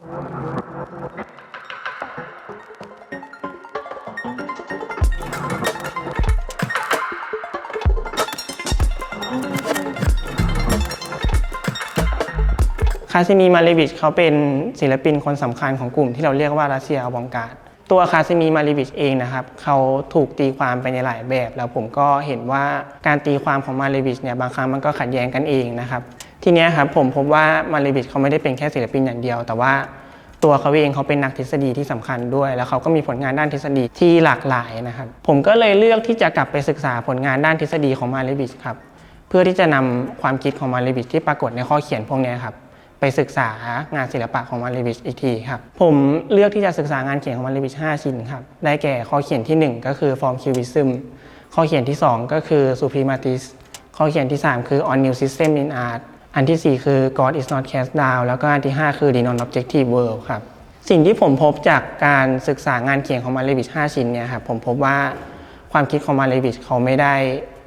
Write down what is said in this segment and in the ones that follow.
คาซิมีมาเลวิชเขาเป็นศิลปินคนสำคัญของกลุ่มที่เราเรียกว่ารัสเซียอวองการตัวคาซิมีมาเลวิชเองนะครับเขาถูกตีความไปในหลายแบบ แล้วผมก็เห็นว่าการตีความของมาเลวิชเนี่ยบางครั้งมันก็ขัดแย้งกันเองนะครับ ทีนี้ครับผมพบว่ามาเลวิชเขาไม่ได้เป็นแค่ศิลปินอย่างเดียว แต่ว่าตัวเขาเองเขาเป็นนักทฤษฎีที่สำคัญด้วย แล้วเขาก็มีผลงานด้านทฤษฎีที่หลากหลายนะครับ ผมก็เลยเลือกที่จะกลับไปศึกษาผลงานด้านทฤษฎีของมาเลวิชครับเพื่อที่จะนำความคิดของมาเลวิชที่ปรากฏในข้อเขียนพวกนี้ครับไปศึกษางานศิลปะของมาเลวิชอีกทีครับผมเลือกที่จะศึกษางานเขียนของมาเลวิช5ชิ้นครับได้แก่ข้อเขียนทีหนึ่1 ก็คือ Form Cubism ข้อเขียนที่ 2 ก็คือ Suprematis ข้อเขียนที่ 3 คือ On New System in Art อันทีสี่ 4 คือ God is not cast down แล้วก็อันที่ 5 คือ The Non-Objective World ครับ สิ่งที่ผมพบจากการศึกษางานเขียนของมาเลวิช5ชิ้นเนี่ยครับผมพบว่าความคิดของมาเลวิชเขาไม่ได้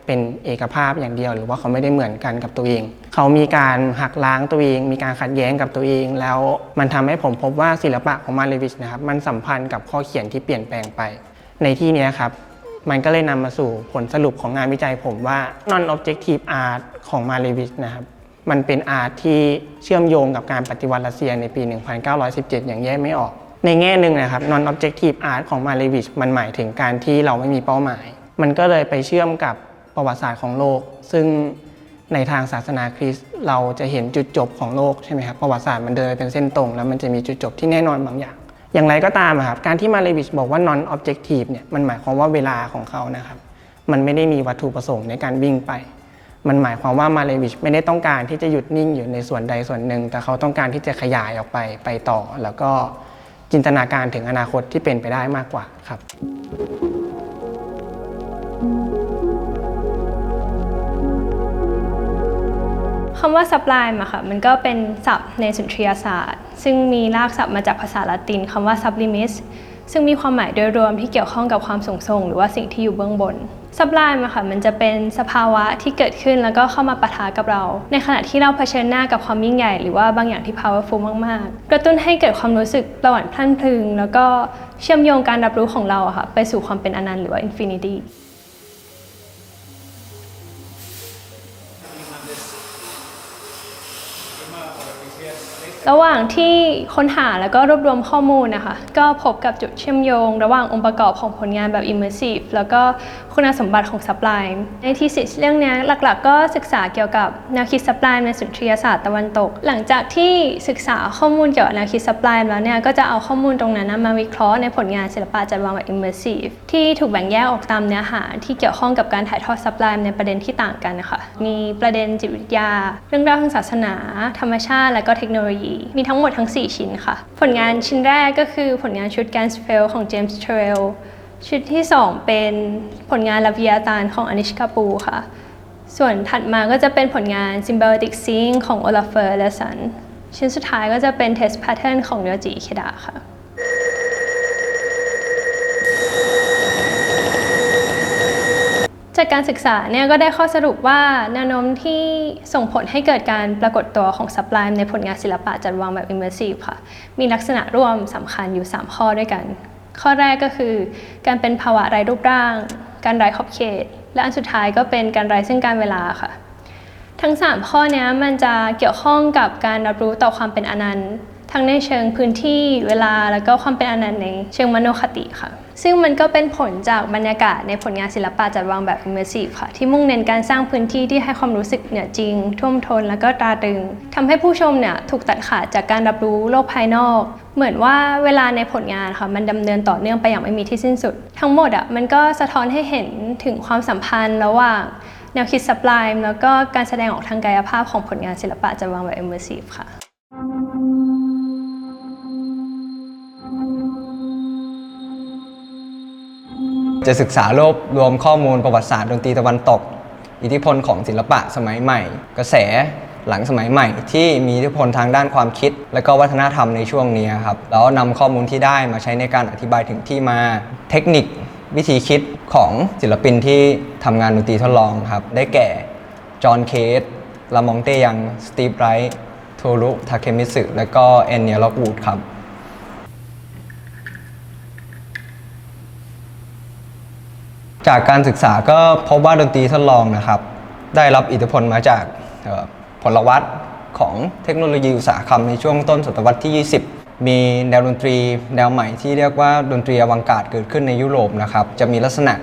เป็นเอกภาพอย่างเดียว หรือว่าเขาไม่ได้เหมือนกันกับตัวเอง เขามีการหักล้างตัวเอง มีการขัดแย้งกับตัวเอง แล้วมันทำให้ผมพบว่าศิลปะของมาเลวิชนะครับมันสัมพันธ์กับข้อเขียนที่เปลี่ยนแปลงไป ในที่นี้ครับมันก็เลยนำมาสู่ผลสรุปของงานวิจัยผมว่า non objective art ของมาเลวิชนะครับ มันเป็นอาร์ตที่เชื่อมโยงกับการปฏิวัติรัสเซียในปี 1917 อย่างแยกไม่ออก ในแง่หนึ่งนะครับ non objective art ของมาเลวิชมันหมายถึงการที่เราไม่มีเป้าหมาย มันก็เลยไปเชื่อมกับประวัติศาสตร์ของโลก ซึ่งในทางศาสนาคริสต์เราจะเห็นจุดจบของโลกใช่ไหมครับประวัติศาสตร์มันเดินไปเป็นเส้นตรง แล้วมันจะมีจุดจบที่แน่นอนบางอย่าง อย่างไรก็ตามครับการที่มาเลวิชบอกว่า non objective เนี่ยมันหมายความว่าเวลาของเขานะครับมันไม่ได้มีวัตถุประสงค์ในการวิ่งไป มันหมายความว่ามาเลวิชไม่ได้ต้องการที่จะหยุดนิ่งอยู่ในส่วนใดส่วนหนึ่ง แต่เขาต้องการที่จะขยายออกไปไปต่อ แล้วก็จินตนาการถึงอนาคตที่เป็นไปได้มากกว่าครับคำว่า sublime อะค่ะมันก็เป็นศัพท์ในสุนทรียศาสตร์ ซึ่งมีรากศัพท์มาจากภาษาละตินคำว่า sublimis ซึ่งมีความหมายโดยรวมที่เกี่ยวข้องกับความสูงส่ง หรือว่าสิ่งที่อยู่เบื้องบน sublime อะค่ะมันจะเป็นสภาวะที่เกิดขึ้นแล้วก็เข้ามาปะทะกับเรา ในขณะที่เราเผชิญหน้ากับความยิ่งใหญ่ หรือว่าบางอย่างที่ powerful มาก ๆ กระตุ้นให้เกิดความรู้สึกประหวั่นพลั่นพลึง แล้วก็เชื่อมโยงการรับรู้ของเราอะค่ะไปสู่ความเป็นอนันต์หรือว่า infinity ระหว่างที่ค้นหาแล้วก็รวบรวมข้อมูลนะคะ ก็พบกับจุดเชื่อมโยง ระหว่างองค์ประกอบของผลงานแบบ immersive แล้วก็คุณสมบัติของ sublime ในทีสิสเรื่องนี้หลักๆ ก็ศึกษาเกี่ยวกับแนวคิด sublime ในสุนทรียศาสตร์ตะวันตก หลังจากที่ศึกษาข้อมูลเกี่ยวกับแนวคิด sublime แล้วเนี่ยก็จะเอาข้อมูลตรงนั้นมาวิเคราะห์ในผลงานศิลปะจัดวางแบบ immersive ที่ถูกแบ่งแยกออกตามเนื้อหาที่เกี่ยวข้องกับการถ่ายทอด sublime ในประเด็นที่ต่างกันนะคะมีประเด็นจิตวิทยา เรื่องราวทางศาสนา ธรรมชาติ และก็เทคโนโลยีมีทั้งหมดทั้ง 4 ชิ้นค่ะ ผลงานชิ้นแรกก็คือผลงานชุด g a n s f e l ของ James t r e l ชุดที่ 2 เป็นผลงานลาวิยาตานของอนิชกาปูค่ะ ส่วนถัดมาก็จะเป็นผลงาน Symbiotic Sing ของ Olafur และสันชิ้นสุดท้ายก็จะเป็น Test Pattern ของเรจิเคดะค่ะ จากการศึกษาเนี่ยก็ได้ข้อสรุปว่าแนวโน้มที่ส่งผลให้เกิดการปรากฏตัวของ Sublime ในผลงานศิลปะจัดวางแบบ Immersive ค่ะ มีลักษณะร่วมสำคัญอยู่ 3 ข้อด้วยกัน ข้อแรกก็คือ การเป็นภาวะไร้รูปร่าง การไร้ขอบเขต และอันสุดท้ายก็เป็นการไร้ซึ่งการเวลาค่ะ ทั้ง 3 ข้อนี้มันจะเกี่ยวข้องกับการรับรู้ต่อความเป็นอนันต์ ทั้งในเชิงพื้นที่เวลาแล้วก็ความเป็นอนันต์ในเชิงมโนคติค่ะ ซึ่งมันก็เป็นผลจากบรรยากาศในผลงานศิลปะจัดวางแบบ immersive ค่ะ ที่มุ่งเน้นการสร้างพื้นที่ที่ให้ความรู้สึกเหนือจริง ท่วมท้นแล้วก็ตราตรึงทำให้ผู้ชมเนี่ยถูกตัดขาดจากการรับรู้โลกภายนอก เหมือนว่าเวลาในผลงานค่ะมันดำเนินต่อเนื่องไปอย่างไม่มีที่สิ้นสุด ทั้งหมดอะมันก็สะท้อนให้เห็นถึงความสัมพันธ์ระหว่างแนวคิด sublime แล้วก็การแสดงออกทางกายภาพของผลงานศิลปะจัดวางแบบ immersive ค่ะ จะศึกษารวบรวมข้อมูลประวัติศาสตร์ดนตรีตะวันตก อิทธิพลของศิลปะสมัยใหม่ กระแสหลังสมัยใหม่ ที่มีอิทธิพลทางด้านความคิด และก็วัฒนธรรมในช่วงนี้ครับแล้วนำข้อมูลที่ได้มาใช้ในการอธิบายถึงที่มาเทคนิค วิธีคิดของศิลปินที่ทำงานดนตรีทดลองครับได้แก่จอห์นเคสลามองเตยังสตีฟไรท์โทรุทาเคมิสึและก็แอนเนียล็อกวูดครับ จากการศึกษาก็พบว่าดนตรีทดลองนะครับ ได้รับอิทธิพลมาจากผลวัตของเทคโนโลยีอุตสาหกรรมในช่วงต้นศตวรรษที่ 20 มีแนวดนตรีแนวใหม่ที่เรียกว่าดนตรีอวังการเกิดขึ้นในยุโรปนะครับ จะมีลักษณะ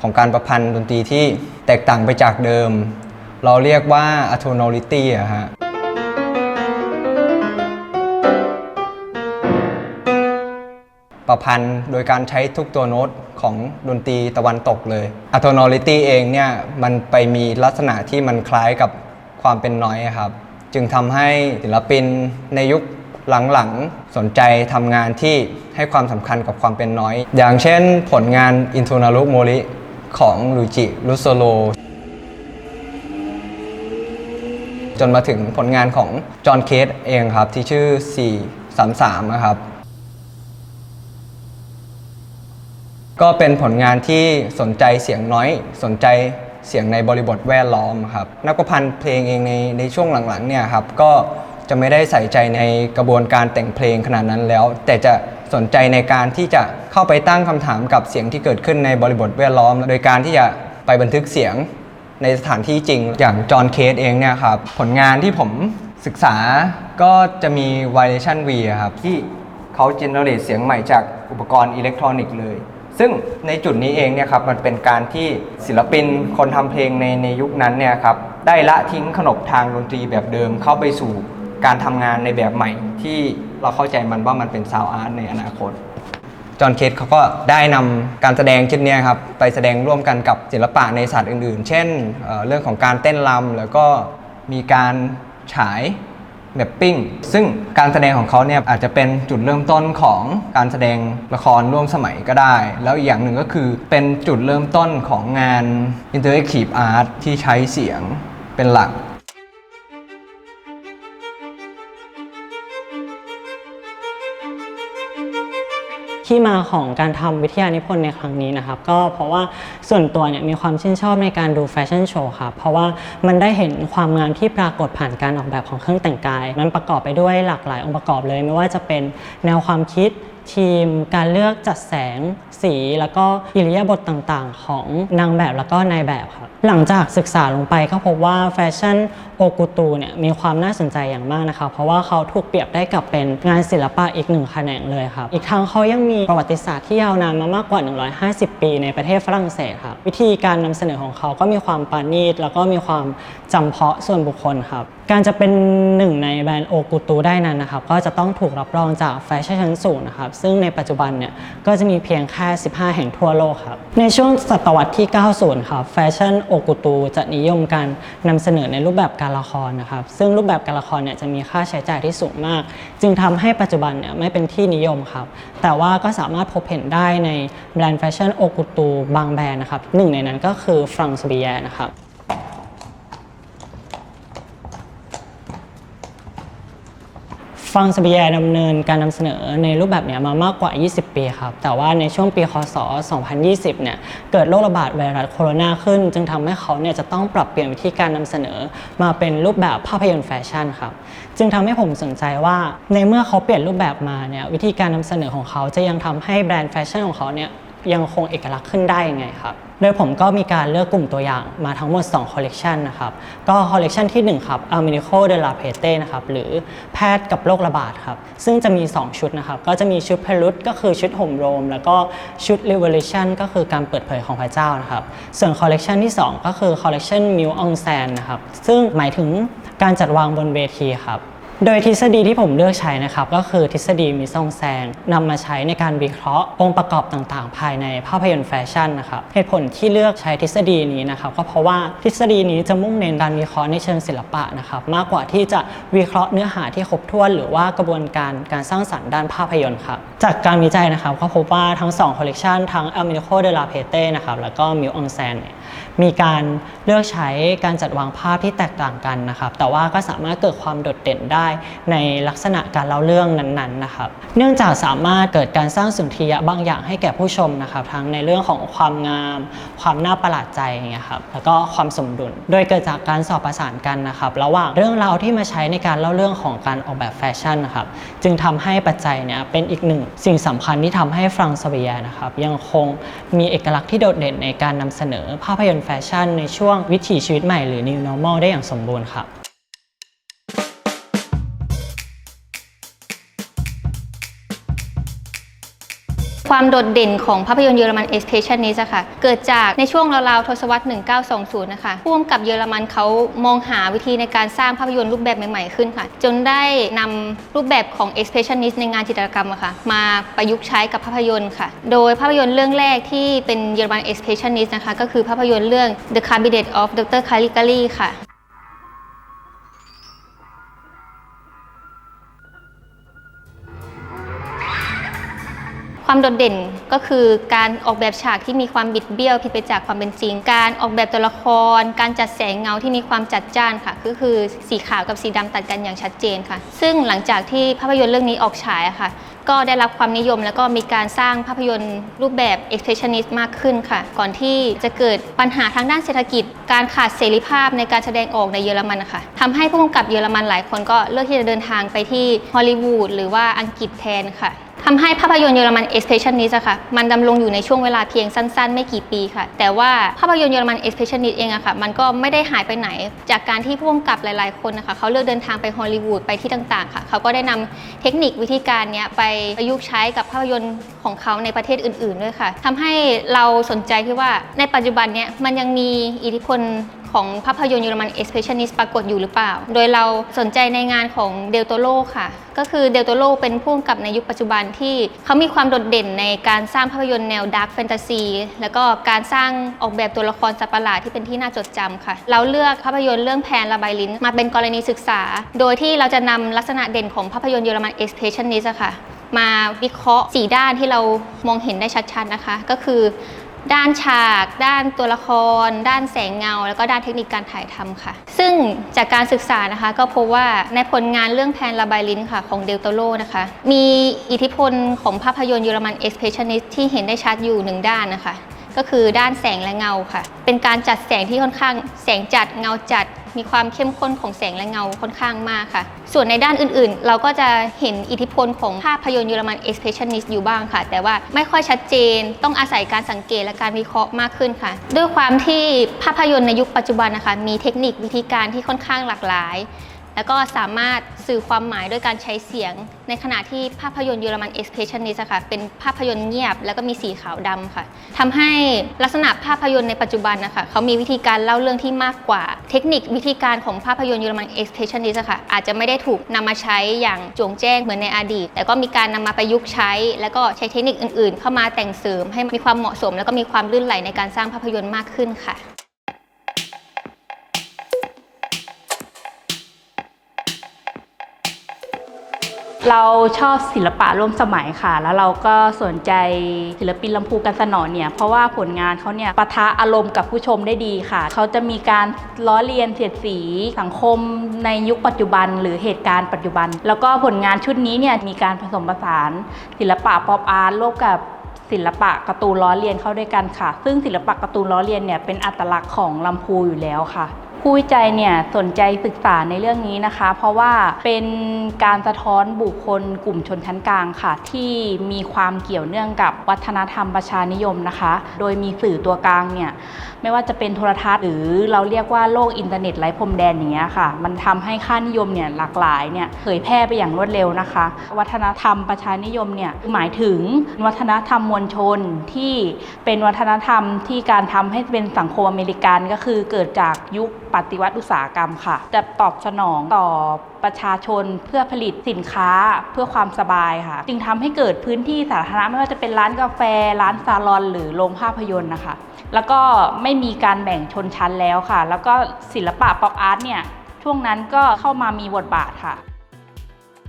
ของการประพันธ์ดนตรีที่แตกต่างไปจากเดิม เราเรียกว่า atonality อะฮะประพันธ์โดยการใช้ทุกตัวโน้ต ของดนตรีตะวันตกเลย a t o n a l i t y เองเนี่ยมันไปมีลักษณะที่มันคล้ายกับความเป็นน้อยครับ จึงทำให้ศิลปินในยุคหลังๆ สนใจทำงานที่ให้ความสำคัญกับความเป็นน้อย อย่างเช่นผลงาน i n t o n a l u Mori ของลูจิลุโซโลจนมาถึงผลงานของจอห์นเคสเองครับ ที่ชื่อ 433 นะครับ ก็เป็นผลงานที่สนใจเสียงน้อย สนใจเสียงในบริบทแวดล้อมครับนักประพันธ์เพลงเองในในช่วงหลังๆเนี่ยครับก็จะไม่ได้ใส่ใจในกระบวนการแต่งเพลงขนาดนั้นแล้ว แต่จะสนใจในการที่จะเข้าไปตั้งคำถามกับเสียงที่เกิดขึ้นในบริบทแวดล้อม โดยการที่จะไปบันทึกเสียงในสถานที่จริง อย่างจอห์นเคสเองเนี่ยครับผลงานที่ผมศึกษาก็จะมี Violation V ครับที่เขา generate เสียงใหม่จากอุปกรณ์อิเล็กทรอนิกส์เลย ซึ่งในจุดนี้เองเนี่ยครับมันเป็นการที่ศิลปินคนทำเพลงในในยุคนั้นเนี่ยครับได้ละทิ้งขนบทางดนตรีแบบเดิมเข้าไปสู่การทำงานในแบบใหม่ ที่เราเข้าใจมันว่ามันเป็นซาวอาร์ตในอนาคตจอห์นเคสเขาก็ได้นำการแสดงเช่นนี้ครับไปแสดงร่วมกันกับศิลปะในศาสตร์อื่น ๆ เช่นเอ่อเรื่องของการเต้นรำแล้วก็มีการฉาย แมปปิ้งซึ่งการแสดงของเขาเนี่ยอาจจะเป็นจุดเริ่มต้นของการแสดงละครร่วมสมัยก็ได้ แล้วอีกอย่างหนึ่งก็คือเป็นจุดเริ่มต้นของงาน Interactive Art ที่ใช้เสียงเป็นหลัก ที่มาของการทำวิทยานิพนธ์ในครั้งนี้นะครับก็เพราะว่าส่วนตัวเนี่ยมีความชื่นชอบในการดูแฟชั่นโชว์ครับเพราะว่ามันได้เห็นความงามที่ปรากฏผ่านการออกแบบของเครื่องแต่งกาย มันประกอบไปด้วยหลากหลายองค์ประกอบเลย ไม่ว่าจะเป็นแนวความคิด ทีม การเลือกจัดแสงสี แล้วก็อิริยาบถต่างๆ ของนางแบบแล้วก็นายแบบครับหลังจากศึกษาลงไปก็พบว่าแฟชั่นโอกุตูเนี่ยมีความน่าสนใจอย่างมากนะคะ เพราะว่าเขาถูกเปรียบได้กับเป็นงานศิลปะอีกหนึ่งแขนงเลยครับ อีกทั้งเขายังมีประวัติศาสตร์ที่ยาวนานมามากกว่า 150 ปีในประเทศฝรั่งเศสครับวิธีการนำเสนอของเขาก็มีความปราณีตแล้วก็มีความจำเพาะส่วนบุคคลครับ การจะเป็นหนึ่งในแบรนด์โอกุตูได้นั้นนะครับ ก็จะต้องถูกรับรองจากแฟชั่นชั้นสูงนะครับซึ่งในปัจจุบันเนี่ยก็จะมีเพียงแค่ 15 แห่งทั่วโลกครับ ในช่วงศตวรรษที่ 90 ครับ แฟชั่นโอกุตูจะนิยมการนำเสนอในรูปแบบการละครนะครับ ซึ่งรูปแบบการละครเนี่ยจะมีค่าใช้จ่ายที่สูงมาก จึงทำให้ปัจจุบันเนี่ยไม่เป็นที่นิยมครับ แต่ว่าก็สามารถพบเห็นได้ในแบรนด์แฟชั่นโอกุตูบางแบรนด์นะครับหนึ่งในนั้นก็คือฟรังซ์บีแยนะครับ ฟังสบียดำเนินการนำเสนอในรูปแบบเนี้ยมามากกว่า 20 ปีครับ แต่ว่าในช่วงปีคศ 2020 เนี่ย เกิดโรคระบาดไวรัสโคโรนาขึ้น จึงทำให้เขาเนี่ยจะต้องปรับเปลี่ยนวิธีการนำเสนอ มาเป็นรูปแบบภาพยนตร์แฟชั่นครับ จึงทำให้ผมสนใจว่าในเมื่อเขาเปลี่ยนรูปแบบมาเนี่ยวิธีการนำเสนอของเขาจะยังทำให้แบรนด์แฟชั่นของเขาเนี่ยยังคงเอกลักษณ์ขึ้นได้ยังไงครับ โดยผมก็มีการเลือกกลุ่มตัวอย่างมาทั้งหมด 2 คอลเลกชันนะครับ ก็คอลเลกชันที่ 1 ครับ a m i n i c o de la p e t e นะครับ หรือแพทย์กับโรคระบาดครับ ซึ่งจะมี 2 ชุดนะครับ ก็จะมีชุดเพลุตก็คือชุดห่มโรม แล้วก็ชุด Revolution ก็คือการเปิดเผยของพระเจ้านะครับ ส่วนคอลเลกชันที่ 2 ก็คือคอลเลกชัน m i l on Sand นะครับ ซึ่งหมายถึงการจัดวางบนเวทีครับ โดยทฤษฎีที่ผมเลือกใช้นะครับก็คือทฤษฎีมิซองแซงนำมาใช้ในการวิเคราะห์องค์ประกอบต่างๆ ภายในภาพยนตร์แฟชั่นนะครับเหตุผลที่เลือกใช้ทฤษฎีนี้นะครับก็เพราะว่าทฤษฎีนี้จะมุ่งเน้นการวิเคราะห์ในเชิงศิลปะนะครับมากกว่าที่จะวิเคราะห์เนื้อหาที่ครบถ้วน หรือว่ากระบวนการการสร้างสรรค์ด้านภาพยนตร์ครับจากการวิจัยนะครับก็พบว่าทั้ง2คอลเลกชันทั้ง a m i n i c o de la Peste นะครับแล้วก็ m i l on Sand เนี่ย มีการเลือกใช้การจัดวางภาพที่แตกต่างกันนะครับ แต่ว่าก็สามารถเกิดความโดดเด่นได้ในลักษณะการเล่าเรื่องนั้นๆนะครับ เนื่องจากสามารถเกิดการสร้างสุนทรียะบางอย่างให้แก่ผู้ชมนะครับ ทั้งในเรื่องของความงาม ความน่าประหลาดใจอย่างเงี้ยครับ แล้วก็ความสมดุล โดยเกิดจากการสอบประสานกันนะครับ ระหว่างเรื่องราวที่มาใช้ในการเล่าเรื่องของการออกแบบแฟชั่นนะครับ จึงทำให้ปัจจัยเนี่ยเป็นอีกหนึ่งสิ่งสำคัญที่ทำให้ฟรังสเวียนะครับยังคงมีเอกลักษณ์ที่โดดเด่นในการนำเสนอภาพยนตร์แฟชั่นในช่วงวิถีชีวิตใหม่หรือ New Normal ได้อย่างสมบูรณ์ครับ ความโดดเด่นของภาพยนตร์เยอรมัน Expressionist อะค่ะ เกิดจากในช่วงราวๆทศวรรษ 1920 นะคะผู้กำกับเยอรมันเขามองหาวิธีในการสร้างภาพยนตร์รูปแบบใหม่ๆขึ้นค่ะ จนได้นำรูปแบบของ Expressionist ในงานจิตรกรรมอะค่ะ มาประยุกต์ใช้กับภาพยนตร์ค่ะ โดยภาพยนตร์เรื่องแรกที่เป็นเยอรมัน Expressionist นะคะ ก็คือภาพยนตร์เรื่อง The Cabinet of Dr. Caligari ค่ะ ความโดดเด่นก็คือการออกแบบฉากที่มีความบิดเบี้ยวผิดไปจากความเป็นจริง การออกแบบตัวละคร การจัดแสงเงาที่มีความจัดจ้านค่ะ ก็คือสีขาวกับสีดำตัดกันอย่างชัดเจนค่ะ ซึ่งหลังจากที่ภาพยนตร์เรื่องนี้ออกฉายค่ะ ก็ได้รับความนิยมแล้วก็มีการสร้างภาพยนตร์รูปแบบ expressionist มากขึ้นค่ะ ก่อนที่จะเกิดปัญหาทางด้านเศรษฐกิจ การขาดเสรีภาพในการแสดงออกในเยอรมันนะคะทำให้ผู้กำกับเยอรมันหลายคนก็เลือกที่จะเดินทางไปที่ฮอลลีวูดหรือว่าอังกฤษแทนค่ะ ทำให้ภาพยนตร์เยอรมัน Expressionist อะค่ะ มันดำรงอยู่ในช่วงเวลาเพียงสั้นๆ ไม่กี่ปีค่ะ แต่ว่าภาพยนตร์เยอรมัน Expressionist เองอะค่ะ มันก็ไม่ได้หายไปไหน จากการที่ผู้กำกับหลายๆ คนนะคะ เขาเลือกเดินทางไปฮอลลีวูดไปที่ต่างๆ ค่ะ เขาก็ได้นำเทคนิควิธีการเนี้ยไปประยุกต์ใช้กับภาพยนตร์ของเขาในประเทศอื่น ๆ ด้วยค่ะทำให้เราสนใจที่ว่าในปัจจุบันเนี้ยมันยังมีอิทธิพลของภาพยนตร์เยอรมัน Expressionist ปรากฏอยู่หรือเปล่า โดยเราสนใจในงานของเดลโตโ o ค่ะ ก็คือเดลโตโ o เป็นผู้กำกับในยุคปัจจุบันที่เขามีความโดดเด่นในการสร้างภาพยนตร์แนวดาร์กแฟนตาซีแล้วก็การสร้างออกแบบตัวละครสัตว์ประหลาดที่เป็นที่น่าจดจำค่ะ เราเลือกภาพยนตร์เรื่องแพนระบายลิ้น มาเป็นกรณีศึกษา โดยที่เราจะนำลักษณะเด่นของภาพยนตร์เยอรมัน Expressionist ค่ะมาวิเคราะห์ 4 ด้านที่เรามองเห็นได้ชัดๆนะคะ ก็คือ ด้านฉาก ด้านตัวละคร ด้านแสงเงา แล้วก็ด้านเทคนิคการถ่ายทำค่ะ ซึ่งจากการศึกษานะคะก็พบว่าในผลงานเรื่องแพนระบายลิ้นค่ะของเดลโตโรนะคะ มีอิทธิพลของภาพยนตร์เยอรมัน Expressionist ที่เห็นได้ชัดอยู่หนึ่งด้านนะคะ ก็คือด้านแสงและเงาค่ะ เป็นการจัดแสงที่ค่อนข้าง แสงจัดเงาจัด มีความเข้มข้นของแสงและเงาค่อนข้างมากค่ะ ส่วนในด้านอื่นๆ เราก็จะเห็นอิทธิพลของภาพยนตร์เยอรมัน Expressionist อยู่บ้างค่ะ แต่ว่าไม่ค่อยชัดเจน ต้องอาศัยการสังเกตและการวิเคราะห์มากขึ้นค่ะ ด้วยความที่ภาพยนตร์ในยุคปัจจุบันนะคะ มีเทคนิควิธีการที่ค่อนข้างหลากหลาย แล้วก็สามารถสื่อความหมายด้วยการใช้เสียง ในขณะที่ภาพยนตร์เยอรมัน Expressionist อะค่ะ เป็นภาพยนตร์เงียบ แล้วก็มีสีขาวดำค่ะทำให้ลักษณะภาพยนตร์ในปัจจุบันนะคะเขามีวิธีการเล่าเรื่องที่มากกว่า เทคนิควิธีการของภาพยนตร์เยอรมัน Expressionist อะค่ะ อาจจะไม่ได้ถูกนำมาใช้อย่างโจงแจ้งเหมือนในอดีต แต่ก็มีการนำมาประยุกต์ใช้ แล้วก็ใช้เทคนิคอื่น ๆ เข้ามาแต่งเสริมให้มีความเหมาะสม แล้วก็มีความลื่นไหลในการสร้างภาพยนตร์มากขึ้นค่ะ เราชอบศิลปะร่วมสมัยค่ะ แล้วเราก็สนใจศิลปินลำพูกันสนอนเนี่ยเพราะว่าผลงานเขาเนี่ยปะทะอารมณ์กับผู้ชมได้ดีค่ะ เขาจะมีการล้อเลียนเสียดสีสังคมในยุคปัจจุบัน หรือเหตุการณ์ปัจจุบัน แล้วก็ผลงานชุดนี้เนี่ยมีการผสมผสานศิลปะป๊อปอาร์ตร่วมกับศิลปะการ์ตูนล้อเลียนเข้าด้วยกันค่ะ ซึ่งศิลปะการ์ตูนล้อเลียนเนี่ยเป็นอัตลักษณ์ของลำพูอยู่แล้วค่ะ ผู้วิจัยเนี่ยสนใจศึกษาในเรื่องนี้นะคะ เพราะว่าเป็นการสะท้อนบุคคลกลุ่มชนชั้นกลางค่ะ ที่มีความเกี่ยวเนื่องกับวัฒนธรรมประชานิยมนะคะ โดยมีสื่อตัวกลางเนี่ยไม่ว่าจะเป็นโทรทัศน์หรือเราเรียกว่าโลกอินเทอร์เน็ตไร้พรมแดนอย่างเงี้ยค่ะ มันทำให้ค่านิยมเนี่ยหลากหลายเนี่ยเผยแพร่ไปอย่างรวดเร็วนะคะ วัฒนธรรมประชานิยมเนี่ยหมายถึงวัฒนธรรมมวลชนที่เป็นวัฒนธรรมที่การทำให้เป็นสังคมอเมริกันก็คือเกิดจากยุคปฏิวัติอุตสาหกรรมค่ะ จะตอบสนองต่อประชาชนเพื่อผลิตสินค้าเพื่อความสบายค่ะ จึงทำให้เกิดพื้นที่สาธารณะไม่ว่าจะเป็นร้านกาแฟ ร้านซาลอน หรือโรงภาพยนตร์นะคะ แล้วก็ไม่มีการแบ่งชนชั้นแล้วค่ะ แล้วก็ศิลปะป๊อปอาร์ตเนี่ยช่วงนั้นก็เข้ามามีบทบาทค่ะ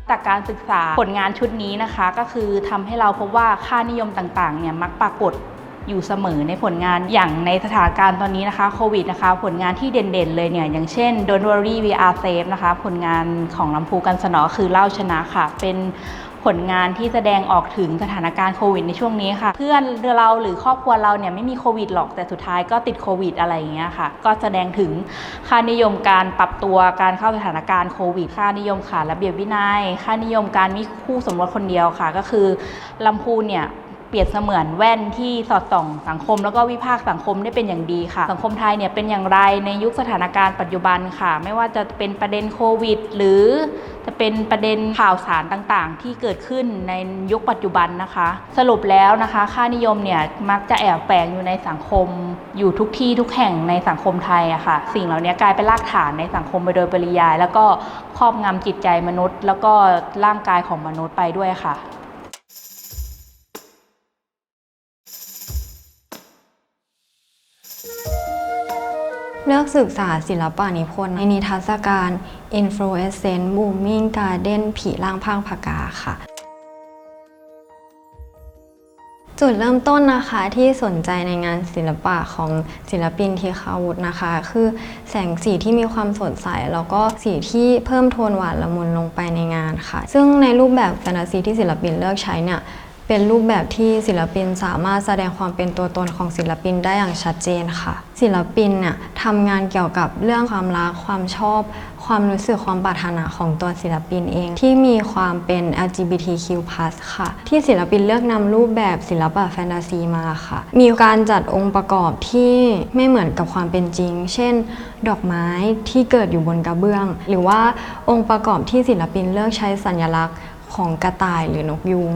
จากการศึกษาผลงานชุดนี้นะคะ ก็คือทำให้เราพบว่าค่านิยมต่างๆเนี่ยมักปรากฏ อยู่เสมอในผลงานอย่างในสถานการณ์ตอนนี้นะคะโควิดนะคะ ผลงานที่เด่นๆ เลยเนี่ย อย่างเช่น Don't Worry We Are Safe นะคะ ผลงานของลำพูกันสนอคือเล่าชนะค่ะ เป็นผลงานที่แสดงออกถึงสถานการณ์โควิดในช่วงนี้ค่ะ เพื่อนเราหรือครอบครัวเราเนี่ยไม่มีโควิดหรอกแต่สุดท้ายก็ติดโควิดอะไรอย่างเงี้ยค่ะ ก็แสดงถึงค่านิยมการปรับตัวการเข้าสถานการณ์โควิด ค่านิยมขาดระเบียบวินัย ค่านิยมการมีคู่สมรสคนเดียวค่ะ ก็คือลำพูนเนี่ย เปรียบเสมือนแว่นที่สอดส่องสังคม แล้วก็วิพากษ์สังคมได้เป็นอย่างดีค่ะ สังคมไทยเนี่ยเป็นอย่างไรในยุคสถานการณ์ปัจจุบันค่ะ ไม่ว่าจะเป็นประเด็นโควิด หรือจะเป็นประเด็นข่าวสารต่างๆ ที่เกิดขึ้นในยุคปัจจุบันนะคะ สรุปแล้วนะคะ ค่านิยมเนี่ยมักจะแอบแฝงอยู่ในสังคม อยู่ทุกที่ทุกแห่งในสังคมไทยอะค่ะ สิ่งเหล่านี้กลายเป็นรากฐานในสังคมไปโดยปริยาย แล้วก็ครอบงำจิตใจมนุษย์ แล้วก็ร่างกายของมนุษย์ไปด้วยค่ะ เลือกศึกษาศิลปะนิพนธ์ในนิทรรศการ Influence Booming Garden ผีล่างภาคพกาค่ะ จุดเริ่มต้นนะคะที่สนใจในงานศิลปะของศิลปินทีคาวุฒนะคะ คือแสงสีที่มีความสดใส แล้วก็สีที่เพิ่มโทนหวานละมุนลงไปในงานค่ะ ซึ่งในรูปแบบแฟนตาซีที่ศิลปินเลือกใช้เนี่ย เป็นรูปแบบที่ศิลปินสามารถแสดงความเป็นตัวตนของศิลปินได้อย่างชัดเจนค่ะ ศิลปินเนี่ยทำงานเกี่ยวกับเรื่องความรักความชอบ ความรู้สึกความปรารถนาของตัวศิลปินเอง ที่มีความเป็น LGBTQ+ ค่ะ ที่ศิลปินเลือกนำรูปแบบศิลปะแฟนตาซีมาค่ะ มีการจัดองค์ประกอบที่ไม่เหมือนกับความเป็นจริง เช่น ดอกไม้ที่เกิดอยู่บนกระเบื้อง หรือว่าองค์ประกอบที่ศิลปินเลือกใช้สัญลักษณ์ ของกระต่ายหรือนกยูง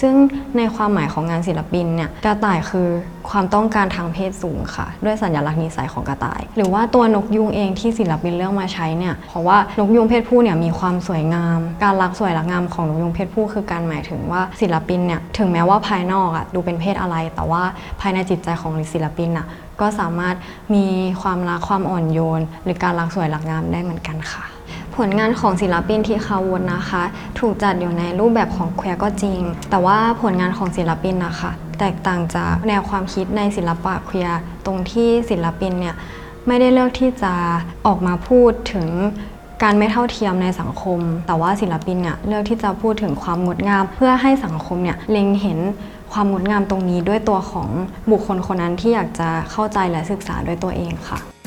ซึ่งในความหมายของงานศิลปินเนี่ยกระต่ายคือความต้องการทางเพศสูงค่ะ ด้วยสัญลักษณ์นิสัยของกระต่าย หรือว่าตัวนกยูงเองที่ศิลปินเลือกมาใช้เนี่ยเพราะว่านกยูงเพศผู้เนี่ยมีความสวยงาม การรักสวยรักงามของนกยูงเพศผู้คือการหมายถึงว่าศิลปินเนี่ยถึงแม้ว่าภายนอกอะดูเป็นเพศอะไร แต่ว่าภายในจิตใจของศิลปินอะก็สามารถมีความรักความอ่อนโยน หรือการรักสวยรักงามได้เหมือนกันค่ะ ผลงานของศิลปินที่คาวุฒนะคะ ถูกจัดอยู่ในรูปแบบของแควก็จริง แต่ว่าผลงานของศิลปินนะคะ แตกต่างจากแนวความคิดในศิลปะแควตรงที่ศิลปินเนี่ยไม่ได้เลือกที่จะออกมาพูดถึงการไม่เท่าเทียมในสังคม แต่ว่าศิลปินเนี่ยเลือกที่จะพูดถึงความงดงาม เพื่อให้สังคมเนี่ยเล็งเห็นความงดงามตรงนี้ด้วยตัวของบุคคลคนนั้นที่อยากจะเข้าใจและศึกษาด้วยตัวเองค่ะ